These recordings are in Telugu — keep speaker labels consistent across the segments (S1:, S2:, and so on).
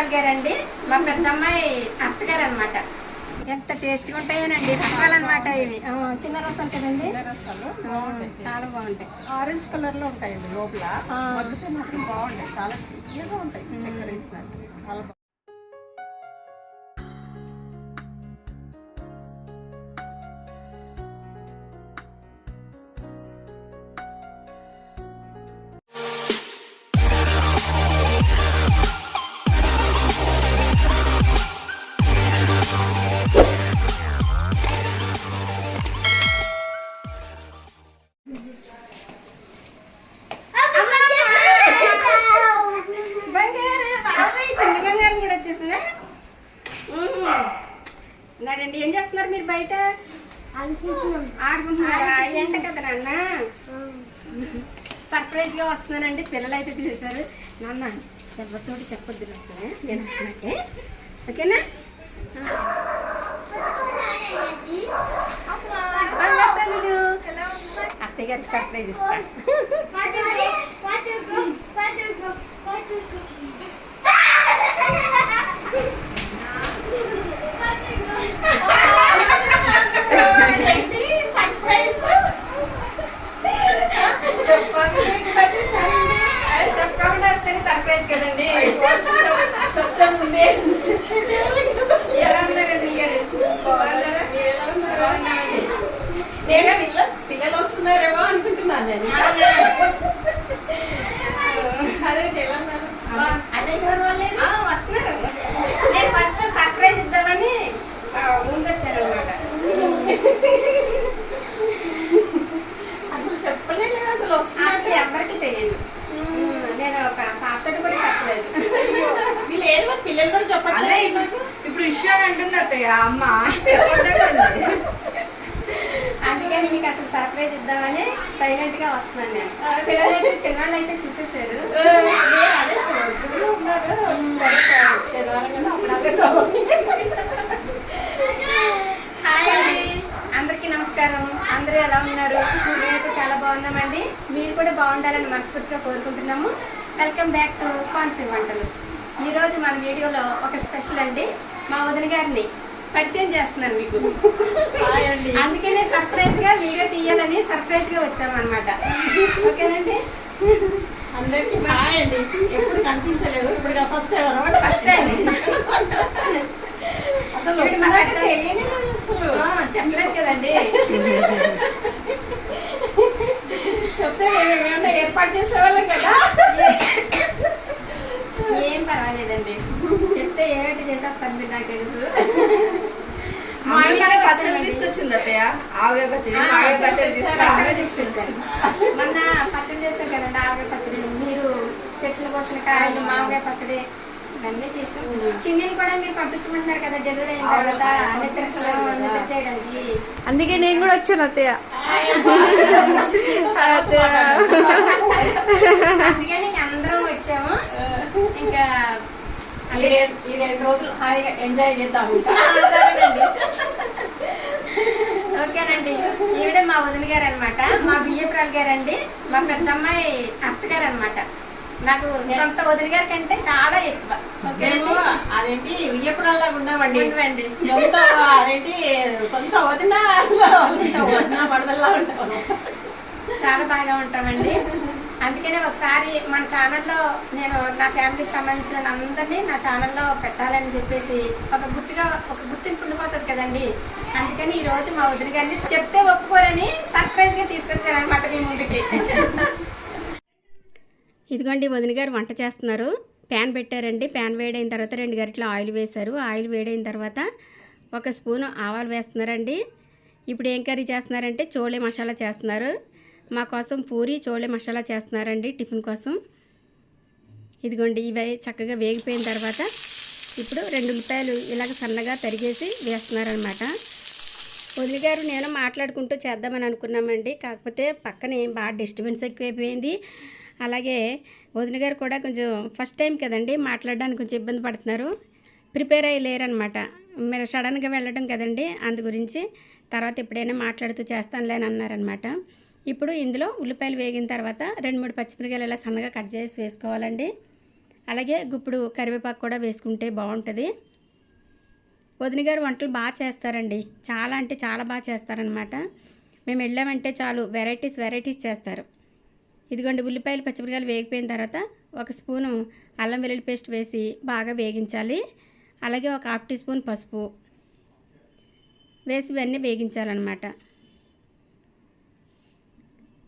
S1: మా బియ్యపురాలు గారండి మా పెద్దమ్మాయి అత్తగారు అనమాట ఎంత టేస్ట్గా ఉంటాయోనండి. రకాలన్నమాట ఇవి. చిన్న రసం కదండి?
S2: రసాలు.
S1: ఆ, చాలా బాగుంటాయి.
S2: ఆరెంజ్ కలర్లో ఉంటాయండి లోపల. మగ్గితే మాత్రం బాగుంటాయి. చాలా తీయగా ఉంటాయి. చక్కెర వేసినట్టు. చాలా
S1: గారికి సర్ప్రైజ్ ఇస్తాను చెప్పకుండా
S2: వస్తున్నారేమో అనుకుంటున్నాను నేను. అదే ఎలా
S1: వస్తున్నారు. నేను ఫస్ట్ సర్ప్రైజ్ ఇద్దామని ఆ, ముందొచ్చాను అనమాట
S2: అసలు చెప్పలేదు అసలు వస్తున్నట్టు.
S1: అసలు ఎవరికి తెలియదు. నేను ఒక పాపతో కూడా చెప్పలేదు.
S2: వీళ్ళు పిల్లలు కూడా చెప్పట్లేదు.
S3: ఇప్పుడు- విషయాన్ని అంటుంది అత్తయ్య అమ్మ చెప్పొద్దంటుంది.
S1: అందుకని మీకు అసలు సర్ప్రైజ్ ఇద్దామని సైలెంట్గా వస్తున్నాను నేను. పిల్లలు అయితే చిన్నవాళ్ళు అయితే చూసేసారు
S2: నేను
S1: హాయ్. అండి అందరికీ నమస్కారం. అందరూ ఎలా ఉన్నారు? మేమైతే చాలా బాగున్నామండి. మీరు కూడా బాగుండాలని మనస్ఫూర్తిగా కోరుకుంటున్నాము. వెల్కమ్ బ్యాక్ టు కాన్సీ వంటలు. ఈరోజు మన వీడియోలో ఒక స్పెషల్ అండి. మా వదిన గారిని పరిచయం చేస్తున్నాను మీకు. అందుకనే సర్ప్రైజ్గా వీడియో తీయాలని సర్ప్రైజ్గా వచ్చామన్నమాట. ఓకేనండి?
S2: అందరికి హాయ్ అండి. ఎప్పుడు కనిపించలేదు. ఇప్పుడు ఫస్ట్ టైం అనమాట.
S1: ఫస్ట్ టైం
S2: అసలు
S1: చెప్పలేదు కదండి.
S2: చెప్తే ఏర్పాటు చేసేవాళ్ళం కదా?
S1: ఏం పర్వాలేదండి. చెప్తే ఏమిటి చేసేస్తాను మీరు నాకు తెలుసు.
S3: అమ్మాయి మనకి పచ్చడి తీసుకొచ్చింది అత్తయ్య. ఆవకాయ పచ్చడి
S1: ఆ,
S3: ఆవకాయ పచ్చడి తీసుకురా
S1: పచ్చడి తీసుకొచ్చాను మొన్న పచ్చడి చేస్తాం కదండి ఆవకాయ పచ్చడి మీరు చెట్లు కోసిన కాయలు మావకాయ పచ్చడి ఇవన్నీ తీసుకొచ్చాను చిన్నని కూడా మీరు పంపించమంటున్నారు కదా డెలివరీ అయిన తర్వాత నిద్ర నిద్ర చేయడానికి.
S3: అందుకే నేను కూడా వచ్చాను అత్తయ్య. అత్తయ్య.
S1: అందుకని
S2: ఈ రెండు రోజులు హాయిగా ఎంజాయ్ చేద్దాము
S1: సరేనండి. ఓకేనండి. ఈవిడ మా వదిన గారు అనమాట మా బియ్యపురాలు గారండి. మా పెద్దమ్మాయి అత్తగారు అనమాట నాకు సొంత వదిన గారి కంటే చాలా ఎక్కువ.
S2: మేము అదేంటి వియ్యపురాల్లా ఉన్నామండి
S1: ఉండండి.
S2: సొంత అదేంటి సొంత వదిన? వదిన పడదల్లా ఉంటాము
S1: చాలా బాగా ఉంటామండి. అందుకనే ఒకసారి మన ఛానల్లో నేను నా ఫ్యామిలీకి సంబంధించిన అందరినీ నా ఛానల్లో పెట్టాలని చెప్పేసి ఒక గుర్తుగా ఒక గుర్తింపు ఉండిపోతుంది కదండి. అందుకని ఈరోజు మా వదిలి గారిని చెప్తే ఒప్పుకోరని సర్ప్రైజ్గా తీసుకొచ్చారనమాట మీ ముందుకి. ఇదిగోండి వదిన గారు వంట చేస్తున్నారు. ప్యాన్ పెట్టారండి. ప్యాన్ వేడైన తర్వాత రెండు గరిటెలు ఆయిల్ వేశారు. ఆయిల్ వేడైన తర్వాత ఒక స్పూన్ ఆవాలు వేస్తున్నారండి. ఇప్పుడు ఏం కర్రీ చేస్తున్నారంటే చోలే మసాలా చేస్తున్నారు. మా కోసం పూరి చోలే మసాలా చేస్తున్నారండి టిఫిన్ కోసం. ఇదిగోండి ఇవి చక్కగా వేగిపోయిన తర్వాత ఇప్పుడు రెండు ఉల్లిపాయలు ఇలాగ సన్నగా తరిగేసి వేస్తున్నారనమాట వదిలి గారు నేను మాట్లాడుకుంటూ చేద్దామని అనుకున్నామండి. కాకపోతే పక్కనే బాగా డిస్టర్బెన్స్ ఎక్కువైపోయింది. అలాగే వదిన గారు కూడా కొంచెం ఫస్ట్ టైం కదండి మాట్లాడడానికి కొంచెం ఇబ్బంది పడుతున్నారు. ప్రిపేర్ అయ్యి లేరనమాట మీరు సడన్గా వెళ్ళడం కదండి. అందు గురించి తర్వాత ఎప్పుడైనా మాట్లాడుతూ చేస్తానులే అన్నారనమాట ఇప్పుడు ఇందులో ఉల్లిపాయలు వేగిన తర్వాత రెండు మూడు పచ్చిమిరకాయలు ఇలా సన్నగా కట్ చేసి వేసుకోవాలండి. అలాగే గుప్పుడు కరివేపాకు కూడా వేసుకుంటే బాగుంటుంది. వదిన గారు వంటలు బాగా చేస్తారండి. చాలా అంటే చాలా బాగా చేస్తారనమాట మేము వెళ్ళామంటే చాలు వెరైటీస్ వెరైటీస్ చేస్తారు. ఇదిగోండి ఉల్లిపాయలు పచ్చిమిరకాయలు వేగిపోయిన తర్వాత ఒక స్పూను అల్లం వెల్లుల్లి పేస్ట్ వేసి బాగా వేగించాలి. అలాగే ఒక హాఫ్ టీ స్పూన్ పసుపు వేసి ఇవన్నీ వేగించాలన్నమాట.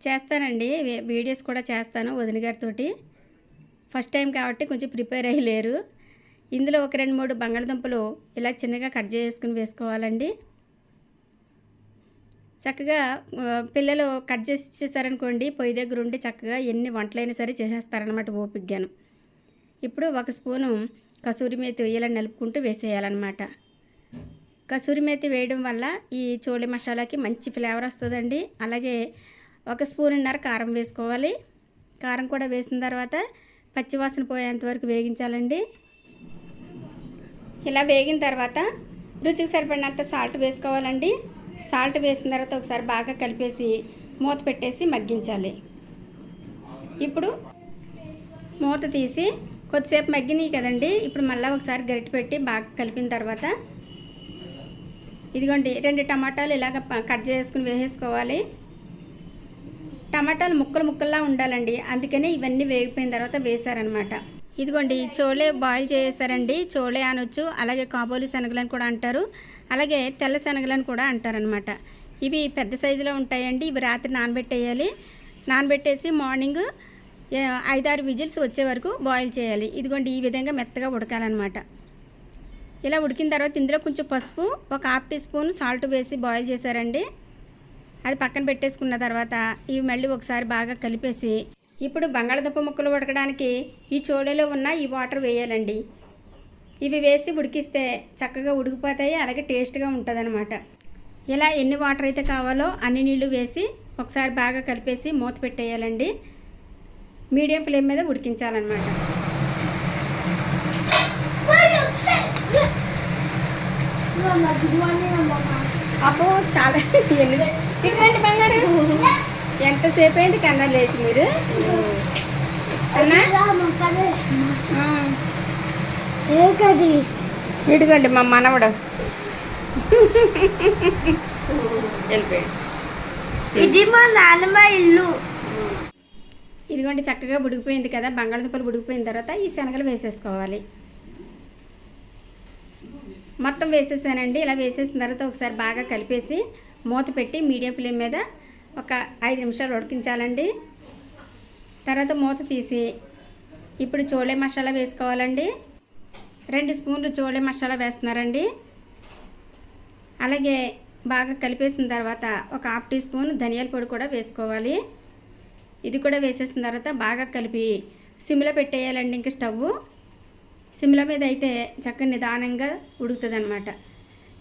S1: చేస్తానండి. వీడియోస్ కూడా చేస్తాను వదిన గారితోటి. ఫస్ట్ టైం కాబట్టి కొంచెం ప్రిపేర్ అయ్యి లేరు. ఇందులో ఒక రెండు మూడు బంగాళదుంపలు ఇలా చిన్నగా కట్ చేసుకుని వేసుకోవాలండి. చక్కగా పిల్లలు కట్ చేసి ఇచ్చేసారనుకోండి పొయ్యి దగ్గర ఉండి చక్కగా ఎన్ని వంటలైనా సరే చేసేస్తారనమాట ఓపిగ్గాను. ఇప్పుడు ఒక స్పూను కసూరి మేతి ఇలా నలుపుకుంటూ వేసేయాలన్నమాట. కసూరి మేతి వేయడం వల్ల ఈ చోళి మసాలాకి మంచి ఫ్లేవర్ వస్తుందండి. అలాగే ఒక స్పూన్నర కారం వేసుకోవాలి. కారం కూడా వేసిన తర్వాత పచ్చివాసన పోయేంత వరకు వేగించాలండి. ఇలా వేగిన తర్వాత రుచికి సరిపడినంత సాల్ట్ వేసుకోవాలండి. సాల్ట్ వేసిన తర్వాత ఒకసారి బాగా కలిపేసి మూత పెట్టేసి మగ్గించాలి. ఇప్పుడు మూత తీసి కొద్దిసేపు మగ్గినాయి కదండి. ఇప్పుడు మళ్ళీ ఒకసారి గరిటె పెట్టి బాగా కలిపిన తర్వాత ఇదిగోండి రెండు టమాటాలు ఇలాగ కట్ చేసుకుని వేసేసుకోవాలి. టమాటాలు ముక్కలు ముక్కల్లా ఉండాలండి. అందుకని ఇవన్నీ వేగిపోయిన తర్వాత వేసారనమాట ఇదిగోండి చోలే బాయిల్ చేసారండి చోలే అనొచ్చు అలాగే కాబోలి శనగలని కూడా అంటారు. అలాగే తెల్ల శనగలని కూడా అంటారనమాట. ఇవి పెద్ద సైజులో ఉంటాయండి. ఇవి రాత్రి నానబెట్టేయాలి. నానబెట్టేసి మార్నింగ్ ఐదారు విజిల్స్ వచ్చే వరకు బాయిల్ చేయాలి. ఇదిగోండి ఈ విధంగా మెత్తగా ఉడకాలన్నమాట ఇలా ఉడికిన తర్వాత ఇందులో కొంచెం పసుపు ఒక హాఫ్ టీ స్పూన్ సాల్ట్ వేసి బాయిల్ చేశారండి. అది పక్కన పెట్టేసుకున్న తర్వాత ఇవి మళ్ళీ ఒకసారి బాగా కలిపేసి ఇప్పుడు బంగాళదుంప ముక్కలు ఉడకడానికి ఈ చోడలో ఉన్న ఈ వాటర్ వేయాలండి. ఇవి వేసి ఉడికిస్తే చక్కగా ఉడికిపోతాయి అలాగే టేస్ట్గా ఉంటుందన్నమాట. ఇలా ఎన్ని వాటర్ అయితే కావాలో అన్ని నీళ్ళు వేసి ఒకసారి బాగా కలిపేసి మూత పెట్టేయాలండి. మీడియం ఫ్లేమ్ మీద ఉడికించాలన్నమాట. అబ్బో చాలా ఇటువంటి బంగారు? ఎంతసేపు అయింది కన్నా లేచి మీరు? ఇదిగోండి మా మనవడు.
S2: ఇది మా నాన్నమ్మ ఇల్లు.
S1: ఇదిగోండి చక్కగా ఉడికిపోయింది కదా బంగాళదుంపలు ఉడికిపోయిన తర్వాత ఈ శనగలు వేసేసుకోవాలి. మొత్తం వేసేసానండి. ఇలా వేసేసిన తర్వాత ఒకసారి బాగా కలిపేసి మూత పెట్టి మీడియం ఫ్లేమ్ మీద ఒక ఐదు నిమిషాలు ఉడికించాలండి. తర్వాత మూత తీసి ఇప్పుడు చోలే మసాలా వేసుకోవాలండి. రెండు స్పూన్లు చోలే మసాలా వేస్తున్నారండి. అలాగే బాగా కలిపేసిన తర్వాత ఒక హాఫ్ టీ స్పూన్ ధనియాల పొడి కూడా వేసుకోవాలి. ఇది కూడా వేసేసిన తర్వాత బాగా కలిపి సిమ్లో పెట్టేయాలండి ఇంకా స్టవ్ సిమ్ల మీద అయితే చక్కగా నిదానంగా ఉడుకుతుంది అనమాట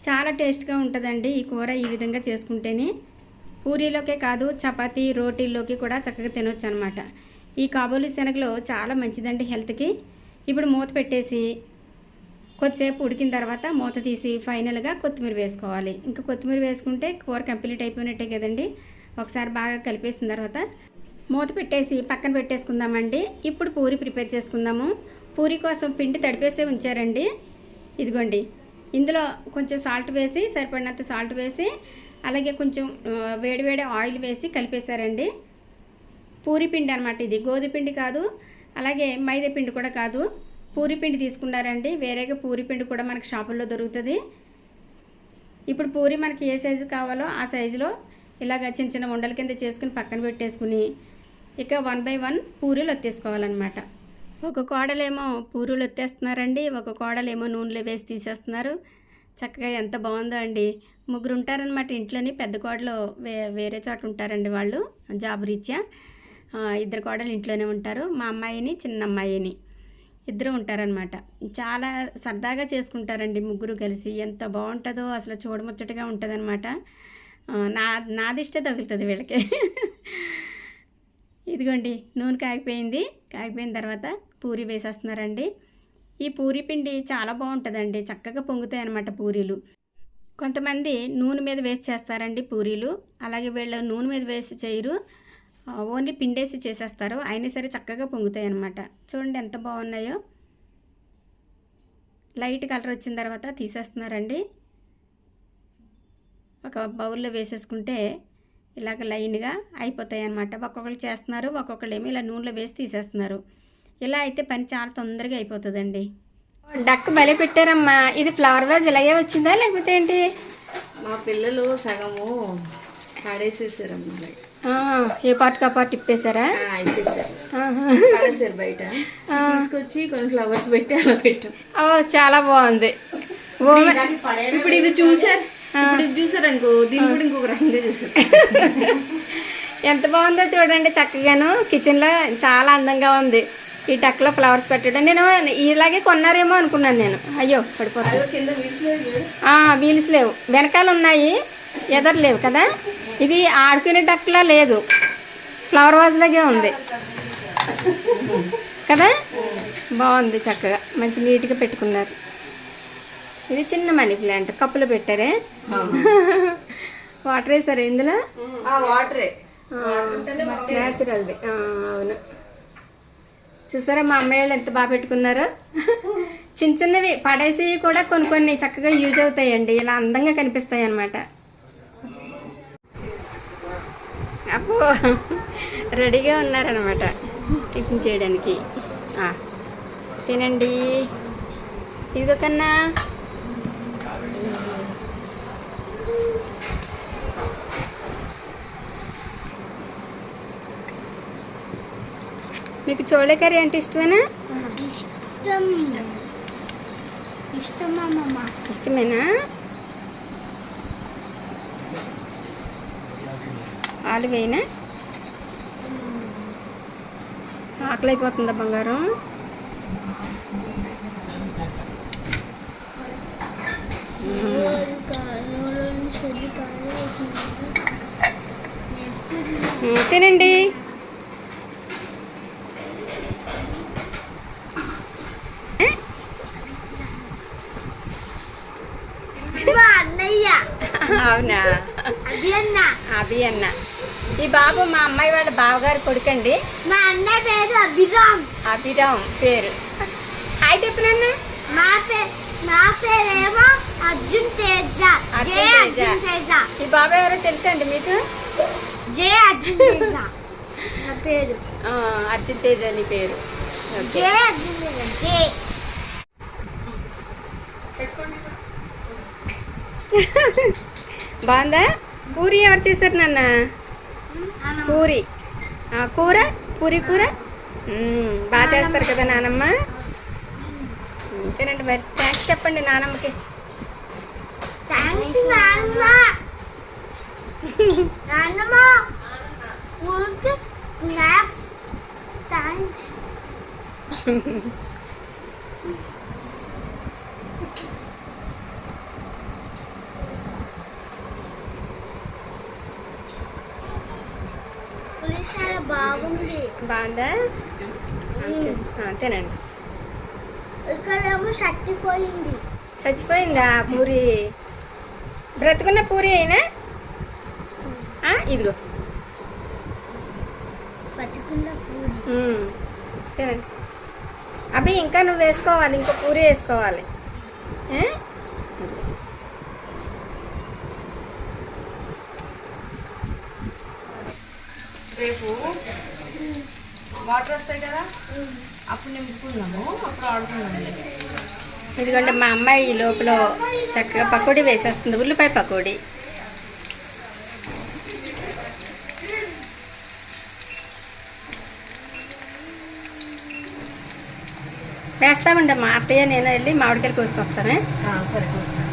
S1: చాలా టేస్ట్గా ఉంటుందండి ఈ కూర ఈ విధంగా చేసుకుంటేనే. పూరీలోకే కాదు చపాతీ రోటీల్లోకి కూడా చక్కగా తినొచ్చు అనమాట ఈ కాబోలి శనగలు చాలా మంచిదండి హెల్త్కి. ఇప్పుడు మూత పెట్టేసి కొద్దిసేపు ఉడికిన తర్వాత మూత తీసి ఫైనల్గా కొత్తిమీర వేసుకోవాలి. ఇంకా కొత్తిమీర వేసుకుంటే కూర కంప్లీట్ అయిపోయినట్టే కదండి. ఒకసారి బాగా కలిపేసిన తర్వాత మూత పెట్టేసి పక్కన పెట్టేసుకుందామండి. ఇప్పుడు పూరి ప్రిపేర్ చేసుకుందాము. పూరి కోసం పిండి తడిపేసే ఉంచారండి. ఇదిగోండి. ఇందులో కొంచెం సాల్ట్ వేసి సరిపడినంత సాల్ట్ వేసి అలాగే కొంచెం వేడివేడి ఆయిల్ వేసి కలిపేశారండి. పూరి పిండి అనమాట ఇది. గోధుపిండి కాదు అలాగే మైదా పిండి కూడా కాదు. పూరి పిండి తీసుకున్నారండి. వేరేగా పూరి పిండి కూడా మనకి షాపుల్లో దొరుకుతుంది. ఇప్పుడు పూరి మనకి ఏ సైజు కావాలో ఆ సైజులో ఇలాగ చిన్న చిన్న ఉండల కింద చేసుకుని పక్కన పెట్టేసుకుని ఇక వన్ బై వన్ పూరీలు వచ్చేసుకోవాలన్నమాట ఒక కోడలేమో పూరులు ఎత్తేస్తున్నారండి ఒక కోడలేమో నూనెలో వేసి తీసేస్తున్నారు. చక్కగా ఎంత బాగుందో అండి. ముగ్గురు ఉంటారనమాట ఇంట్లోని పెద్ద కోడలు వే వేరే చోట ఉంటారండి వాళ్ళు జాబ్ రీత్యా. ఇద్దరు కోడలు ఇంట్లోనే ఉంటారు మా అమ్మాయిని చిన్న అమ్మాయిని. ఇద్దరు ఉంటారనమాట చాలా సరదాగా చేసుకుంటారండి ముగ్గురు కలిసి. ఎంత బాగుంటుందో అసలు చూడముచ్చటగా ఉంటుందన్నమాట. నా నాదిష్టే తగులుతుంది వీళ్ళకి. ఇదిగోండి నూనె కాగిపోయింది. కాగిపోయిన తర్వాత పూరి వేసేస్తున్నారండి. ఈ పూరి పిండి చాలా బాగుంటుందండి. చక్కగా పొంగుతాయి అన్నమాట పూరీలు. కొంతమంది నూనె మీద వేసి చేస్తారండి పూరీలు. అలాగే వీళ్ళు నూనె మీద వేసి చేయరు. ఓన్లీ పిండేసి చేసేస్తారు. అయినా సరే చక్కగా పొంగుతాయి అన్నమాట. చూడండి ఎంత బాగున్నాయో. లైట్ కలర్ వచ్చిన తర్వాత తీసేస్తున్నారండి. ఒక బౌల్లో వేసేసుకుంటే ఇలాగ లైన్గా అయిపోతాయి అన్నమాట. ఒక్కొక్కరు చేస్తున్నారు ఒక్కొక్కరు ఏమో ఇలా నూనెలో వేసి తీసేస్తున్నారు. ఇలా అయితే పని చాలా తొందరగా అయిపోతుందండి. డక్ బలి పెట్టారమ్మా. ఇది ఫ్లవర్ వాజ్ ఇలాగే వచ్చిందా? లేకపోతే ఏంటి?
S3: మా పిల్లలు సగము పడేసేసారమ్మా
S1: ఏ ఆ పార్ట్ ఇప్పేశారా?
S3: ఆ,
S1: ఆహా.
S3: పడేసారు బయట. తీసుకొచ్చి కొన్ని ఫ్లవర్స్ పెట్టి అలా పెట్టాం.
S1: చాలా బాగుంది.
S3: ఇప్పుడు ఇది చూసారు ఇప్పుడు ఇది చూసారు అనుకో దీన్ని కూడా ఇంకొక రకంగా చూసారు
S1: ఎంత బాగుందో చూడండి చక్కగాను. కిచెన్లో చాలా అందంగా ఉంది. ఈ టక్లో ఫ్లవర్స్ పెట్టడం. నేను ఇలాగే కొన్నారేమో అనుకున్నాను నేను. అయ్యో పడిపోతుంది.
S3: కింద వీల్స్
S1: లేవు వెనకాల ఉన్నాయి ఎదరు లేవు కదా? ఇది ఆడుకునే డక్లా లేదు. ఫ్లవర్ వాజ్ లాగే ఉంది. కదా? బాగుంది చక్కగా. మంచి నీట్గా పెట్టుకున్నారు. ఇది చిన్న మనీ ప్లాంట్. కప్పులో పెట్టారే? వాటర్ వేసారు ఇందులో?
S3: వాటరే.
S1: న్యాచురల్ది అవును. చూసారా మా అమ్మాయి వాళ్ళు ఎంత బాగా పెట్టుకున్నారో? చిన్న చిన్నవి పడేసి కూడా కొన్ని కొన్ని చక్కగా యూజ్ అవుతాయండి. ఇలా అందంగా కనిపిస్తాయి అన్నమాట. అప్పు రెడీగా ఉన్నారనమాట టిఫిన్ చేయడానికి. తినండి. ఇదిగో కన్నా. మీకు చోళే కర్రీ అంటే ఇష్టమేనా?
S2: ఇష్టం. ఇష్టం అమ్మమ్మ.
S1: ఇష్టమేనా? ఆలు వేయనా? ఆకలి అయిపోతుందా బంగారం తినండి
S2: మా అన్నయ్య
S1: అవునా?
S2: అన్న
S1: అభి అన్న ఈ బాబు మా అమ్మాయి వాళ్ళ బావగారు కొడుకండి.
S2: మా అన్నయ్య పేరు అభిరామ్.
S1: అభిరామ్ పేరు. హాయ్ చెప్పినన్న
S2: మా పేరు నా పేరేమో అర్జున్ తేజ. జే. అర్జున్ తేజ.
S1: ఈ బాబు ఎవరో తెలుసండి మీకు?
S2: జే అర్జున్ తేజ. నా పేరు.
S1: అర్జున్ తేజ్ అని పేరు.
S2: జే అర్జున్ తేజ. జే.
S1: బాగుందా? పూరి ఎవరు చేశారు నాన్న? పూరి. కూర? పూరి కూర? బాగా చేస్తారు కదా నానమ్మ. మ్మ్, తినండి మరి. థ్యాంక్స్ చెప్పండి నానమ్మకి.
S2: థ్యాంక్స్ నాన్న నాన్నమ్మ ఊరికి స్నాక్స్ థ్యాంక్స్ పులిసార బాగుంది?
S1: తినండి.
S2: చచ్చిపోయింది
S1: చచ్చిపోయిందా పూరి? బ్రతుకున్న పూరి అయినా? ఇదిగో. తినండి. అభి ఇంకా నువ్వు వేసుకోవాలి ఇంకో పూరి వేసుకోవాలి ఏ?
S3: రేపు వాటర్ వస్తాయి కదా? అప్పుడు నింపుకుందాము అప్పుడు ఆడుకుందాం
S1: ఇదిగోండి మా అమ్మాయి ఈ లోపల చక్కగా పకోడీ వేసేస్తుంది ఉల్లిపాయ పకోడీ. వేస్తామండి మా అత్తయ్య నేను వెళ్ళి మామిడికాయలు కోసుకొస్తానే.
S3: సరే
S1: ఇదిగోండి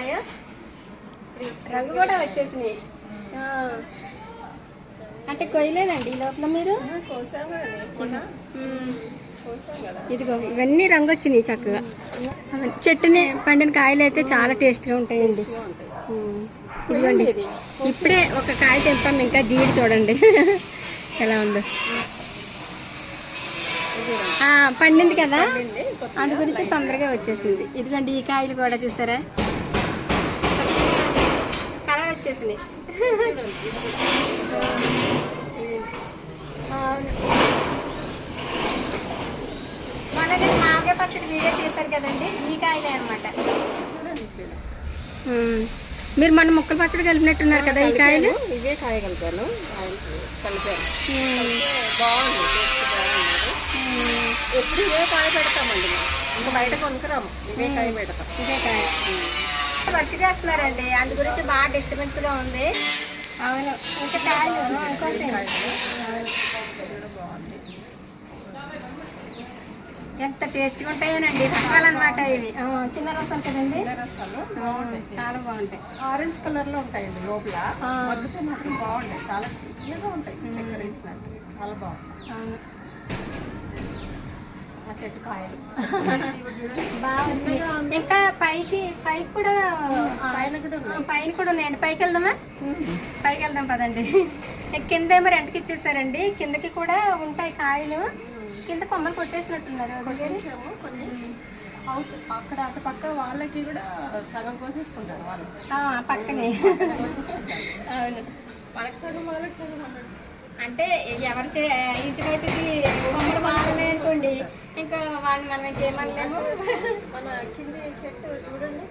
S1: ఉన్నాయో? రంగు కూడా వచ్చేసినాయి. అంటే కొయ్యలేదండి ఈ లోపల మీరు. ఇదిగో ఇవన్నీ రంగు వచ్చినాయి చక్కగా చెట్టుని పండిన కాయలు అయితే చాలా టేస్ట్గా ఉంటాయండి. ఇదిగోండి ఇప్పుడే ఒక కాయ తెంపాం ఇంకా జీడి చూడండి. ఎలా ఉందో. పండింది కదా? అందు గురించి తొందరగా వచ్చేసింది. ఇదిగోండి ఈ కాయలు కూడా చూసారా? వచ్చేసినాయి. నేను మామిడికాయ పచ్చడి వీడియో చేశారు కదండి ఈ కాయలే అనమాట మీరు మన ముక్కల పచ్చడి కలిపినట్టున్నారు కదా ఈ కాయలు?
S2: ఇవే కాయ కలిపాను కలిపాను. బాగుంది ఎప్పుడు ఇవే కాయ పెడతామండి. ఇంకా బయట కొనుక్కురాము ఇవే కాయ పెడతాం.
S1: ఇదే కాయ. వర్క్ చేస్తున్నారండి. అందు గురించి బాగా డిస్టర్బెన్స్గా ఉంది. అవును. ఇంకా ఇంకోటి ఎంత టేస్ట్గా ఉంటాయోనండి. రకాలన్నమాట ఇవి. చిన్న రసం కదండి?
S2: రసాలు
S1: ఆ, చాలా బాగుంటాయి.
S2: ఆరెంజ్ కలర్లో ఉంటాయండి లోపల. మగ్గితే మాత్రం బాగుంటాయి. చాలా ఉంటాయి. చక్కెర వేసినట్టు. చాలా బాగుంటాయి. చెట్టు కాయలు.
S1: బాగుంది. ఇంకా పైకి పైకి కూడా
S2: పైన కూడా
S1: ఉన్నాయండి పైకి వెళ్దామా? పైకి వెళ్దాం పదండి. కింద ఏమో రెంట్కి ఇచ్చేసారండి. కిందకి కూడా ఉంటాయి కాయలు. కింద కొమ్మలు కొట్టేసినట్టున్నారు.
S2: కొట్టేసాము కొన్ని అక్కడ అటు పక్క వాళ్ళకి కూడా సగం కోసేసుకుంటారు వాళ్ళు.
S1: పక్కనే. అవును.
S2: మనకి సగం వాళ్ళకి సగం అన్నట్టు.
S1: అంటే ఎవరు చే ఇంటి వైపుకి కొమ్మలు బాగున్నాయి అనుకోండి ఇంకా వాళ్ళు మనం ఇంకేమనలేము
S2: మన కింది చెట్టు చూడండి.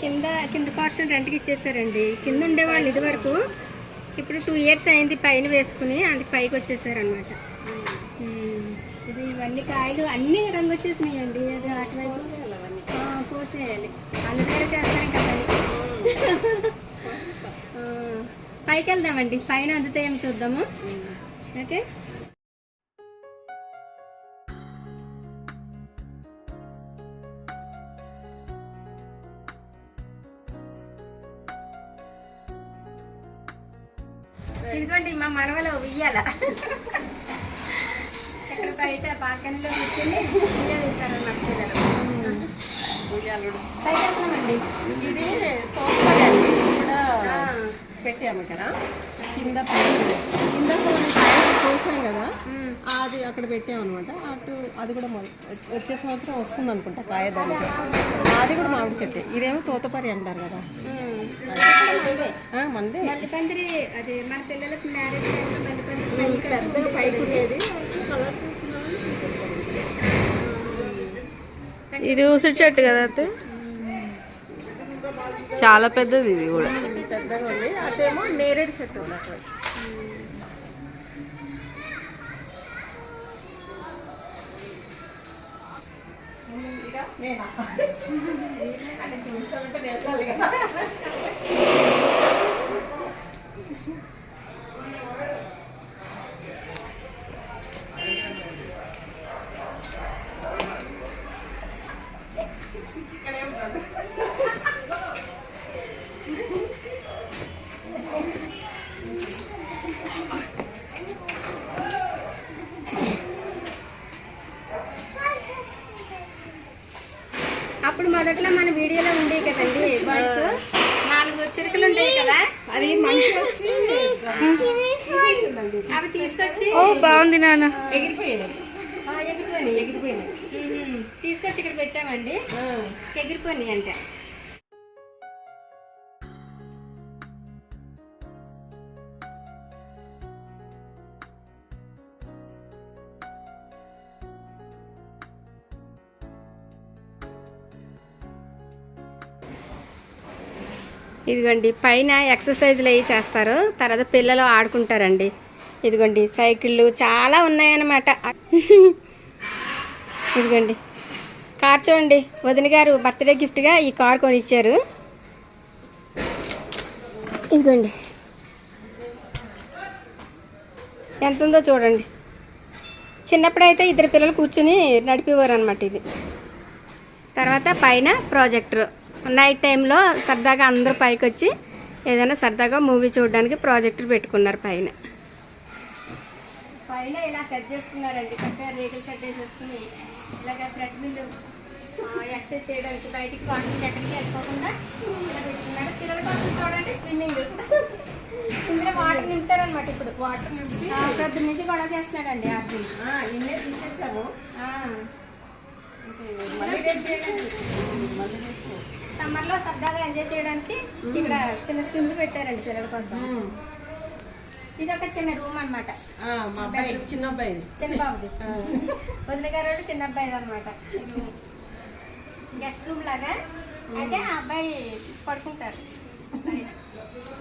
S1: కింద కింద పోర్షన్ రెంట్కి ఇచ్చేసారండి. కింద ఉండేవాళ్ళు ఇది వరకు ఇప్పుడు టూ ఇయర్స్ అయింది పైన వేసుకుని అందుకు పైకి వచ్చేసారనమాట ఇది ఇవన్నీ కాయలు అన్నీ రంగు వచ్చేసినాయండి. అది అటువైపు పోసేయాలి అందుకే చేస్తారు కదా పైకి వెళ్దామండి పైన అందుతాయేమో చూద్దాము? ఓకే? ఇక్కడ
S2: కింద కింద కోసాం కదా. అది అక్కడ పెట్టాము అనమాట అటు అది కూడా వచ్చే సంవత్సరం వస్తుంది అనుకుంటా కాయ దానికి అది కూడా మామిడి చెట్టు. ఇదేమో తోతపరి అంటారు కదా. మంది.
S1: మల్లి పందిరి అది మన పిల్లలకు మ్యారేజ్ పైకి
S2: ఉండేది.
S3: ఇది ఉసిరి చెట్టు కదా అత్తే చాలా పెద్దది ఇది కూడా.
S2: పెద్దగా ఉంది. అదేమో నేరేడు చెట్టు ఉంది అక్కడ
S1: మొదట్లో మన వీడియోలో ఉండేవి కదండి బర్డ్స్ నాలుగు చిరుకలు ఉండేవి కదా
S2: అది మనిషి వచ్చి
S1: అవి తీసుకొచ్చి
S3: ఓ బాగుంది నాన్న.
S1: ఎగిరిపోయినాయి.
S2: ఎగిరిపోయింది
S1: ఉమ్. తీసుకొచ్చి ఇక్కడ పెట్టామండి. ఎగిరిపోయినాయి అంటే. ఇదిగోండి పైన ఎక్సర్సైజ్లు అవి చేస్తారు. తర్వాత పిల్లలు ఆడుకుంటారండి. ఇదిగోండి సైకిళ్ళు చాలా ఉన్నాయన్నమాట. ఇదిగోండి. కార్ చూడండి వదిన గారు బర్త్డే గిఫ్ట్గా ఈ కార్ కొనిచ్చారు. ఇదిగోండి. ఎంత ఉందో చూడండి. చిన్నప్పుడైతే ఇద్దరు పిల్లలు కూర్చుని నడిపేవారు అనమాట ఇది. తర్వాత పైన ప్రాజెక్టర్. నైట్ టైంలో సరదాగా అందరూ పైకి వచ్చి ఏదైనా సరదాగా మూవీ చూడడానికి ప్రాజెక్టర్ పెట్టుకున్నారు పైన. పైన ఇలా సెట్ చేసుకున్నారండి చక్కగా రేకుల షెడ్ వేసేసుకుని ఇలాగ థ్రెడ్ మిల్ ఎక్సర్సైజ్ చేయడానికి బయటికి వాకింగ్ ఎక్కడికి వెళ్ళిపోకుండా ఇలా పెట్టుకున్నారు. పిల్లల కోసం చూడండి స్విమ్మింగ్. ఇందులో వాటర్ నింపుతారనమాట ఇప్పుడు. వాటర్ నింపి ప్రొద్దు నుంచి గొడవ చేస్తున్నాడండి అర్జున్
S2: ఇన్నే తీసేసాము
S1: ఆ.
S2: మళ్ళీ రేపు చేసేది.
S1: సమ్మర్లో సరదాగా ఎంజాయ్ చేయడానికి ఇక్కడ చిన్న స్విమ్ పెట్టారండి పిల్లల కోసం. ఇది ఒక చిన్న రూమ్ అన్నమాట.
S2: ఆ, మా అబ్బాయి చిన్న
S1: చిన్న బాబుది. వదిన గారు చిన్న అబ్బాయి అనమాట గెస్ట్ రూమ్ లాగా. అయితే ఆ అబ్బాయి పడుకుంటారు.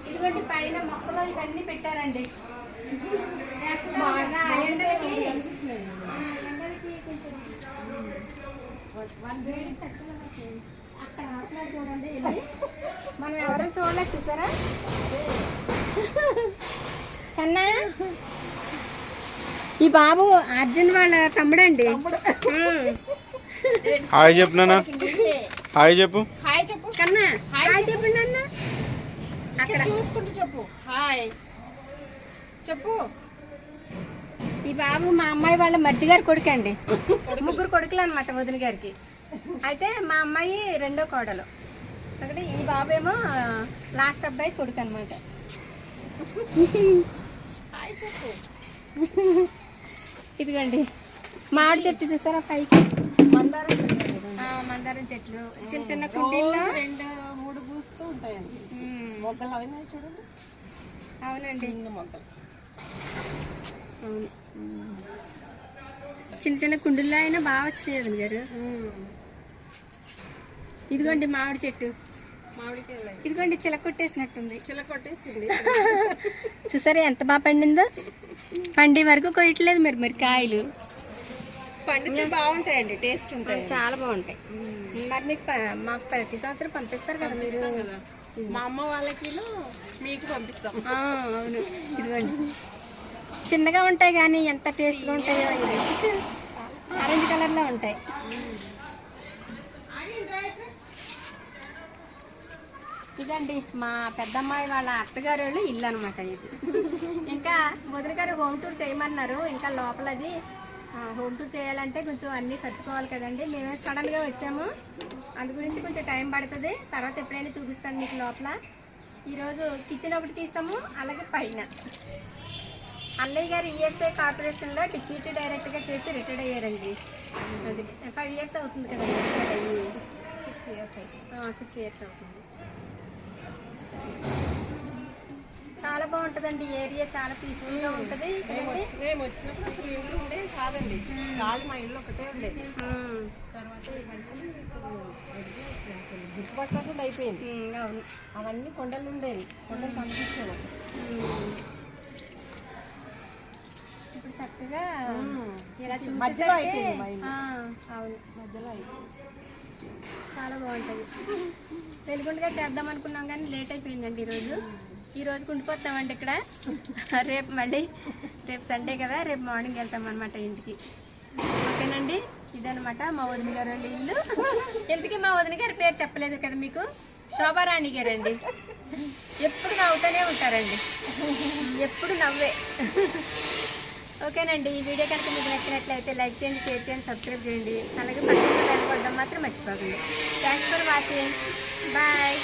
S1: ఇదిగోండి పైన మొక్కలు ఇవన్నీ పెట్టారండి. బాగా ఎండలకి ఆ, ఎండలకి కొంచెం వన్ వేడి తక్కువ మనకి. అక్కడ చూడండి. మనం ఎవరైనా చూడలేదు చూసారా? కన్నా? ఈ బాబు అర్జున్ వాళ్ళ తమ్ముడండి.
S4: హాయ్ చెప్పు నాన్న. హాయ్ చెప్పు.
S2: హాయ్ చెప్పు.
S1: కన్నా? హాయ్ చెప్పండి అన్న
S2: అక్కడ. చూసుకుంటూ చెప్పు. హాయ్. చెప్పు.
S1: ఈ బాబు మా అమ్మాయి వాళ్ళ మధ్య గారి కొడుకు అండి ముగ్గురు కొడుకులు అనమాట వదిన గారికి. అయితే మా అమ్మాయి రెండో కోడలు. ఒకటి ఈ బాబు ఏమో లాస్ట్ అబ్బాయి కొడుకు అనమాట ఇదిగోండి. మామిడి చెట్టు చూసారా పైకి?
S2: మందారం
S1: మందారం చెట్లు. చిన్న చిన్న కుండీల్లో.
S2: రెండు మూడు పూస్తూ ఉంటాయండి. మొగ్గలు అయినా చూడండి.
S1: అవునండి.
S2: మొగ్గలు.
S1: అవును చిన్న చిన్న కుండీల్లో అయినా బాగా వచ్చినాయి వదిన గారు? ఇదిగోండి మామిడి చెట్టు. ఇదిగోండి చిలక కొట్టేసినట్టుంది.
S2: చిల్ల కొట్టేసింది.
S1: చూసారా ఎంత బాగా పండిందో? పండి వరకు కొయ్యట్లేదు మరి మరి కాయలు.
S2: పండితే బాగుంటాయండి టేస్ట్ ఉంటాయి
S1: చాలా బాగుంటాయి. మరి మీకు మాకు ప్రతి సంవత్సరం పంపిస్తారు కదా మీరు?
S2: మా అమ్మ వాళ్ళకి మీకు పంపిస్తాం.
S1: అవును. ఇదిగోండి. చిన్నగా ఉంటాయి కానీ ఎంత టేస్ట్గా ఉంటాయో ఆరెంజ్ కలర్లో ఉంటాయి. ఇదండి మా పెద్దమ్మాయి వాళ్ళ అత్తగారు వాళ్ళు ఇల్లు అనమాట ఇది. ఇంకా మొదటి గారు హోమ్ టూర్ చేయమన్నారు. ఇంకా లోపల అది హోమ్ టూర్ చేయాలంటే కొంచెం అన్నీ సర్దుకోవాలి కదండి. మేమే సడన్గా వచ్చాము. అందు గురించి కొంచెం టైం పడుతుంది. తర్వాత ఎప్పుడైనా చూపిస్తాను మీకు లోపల. ఈరోజు కిచెన్ ఒకటి తీస్తాము అలాగే పైన. అన్నయ్య గారు ఈఎస్ఐ కార్పొరేషన్లో డిప్యూటీ డైరెక్టర్గా చేసి రిటైర్డ్ అయ్యారండి. అది ఫైవ్ ఇయర్స్ అవుతుంది అయ్యి
S2: సిక్స్ ఇయర్స్
S1: సిక్స్ ఇయర్స్ అవుతుంది. చాలా బాగుంటుందండి ఏరియా చాలా పీస్ఫుల్గా ఉంటుంది.
S2: మేము వచ్చినప్పుడు అసలు ఇల్లు ఉండే కాదండి. కాదు మా ఇల్లు ఒకటే ఉండేది తర్వాత గుర్తుపట్టకుండా అయిపోయింది. అవన్నీ కొండలు ఉండేవి. కొండలు కనిపించాను
S1: ఉమ్. ఇప్పుడు చక్కగా ఇలా
S2: మధ్యలో అయిపోయింది
S1: అవును.
S2: మధ్యలో అయిపోయింది
S1: చాలా బాగుంటుంది. వెలుగుండగా చేద్దాం అనుకున్నాం కానీ లేట్ అయిపోయిందండి ఈరోజు. ఈ రోజు ఉండిపోతామండి ఇక్కడ. రేపు మళ్ళీ రేపు సండే కదా రేపు మార్నింగ్ వెళ్తాం అనమాట ఇంటికి. ఓకేనండి? ఇదనమాట మా వదిన గారు ఇల్లు. ఎందుకు మా వదిన గారి పేరు చెప్పలేదు కదా మీకు? శోభారాణి గారండి. ఎప్పుడు నవ్వుతూనే ఉంటారండి. ఎప్పుడు నవ్వే. ఓకేనండి ఈ వీడియో కనుక మీకు నచ్చినట్లయితే లైక్ చేయండి షేర్ చేయండి సబ్స్క్రైబ్ చేయండి. అలాగే పక్కన వెళ్ళిపోవడం మాత్రం మర్చిపోకండి. Thanks for watching bye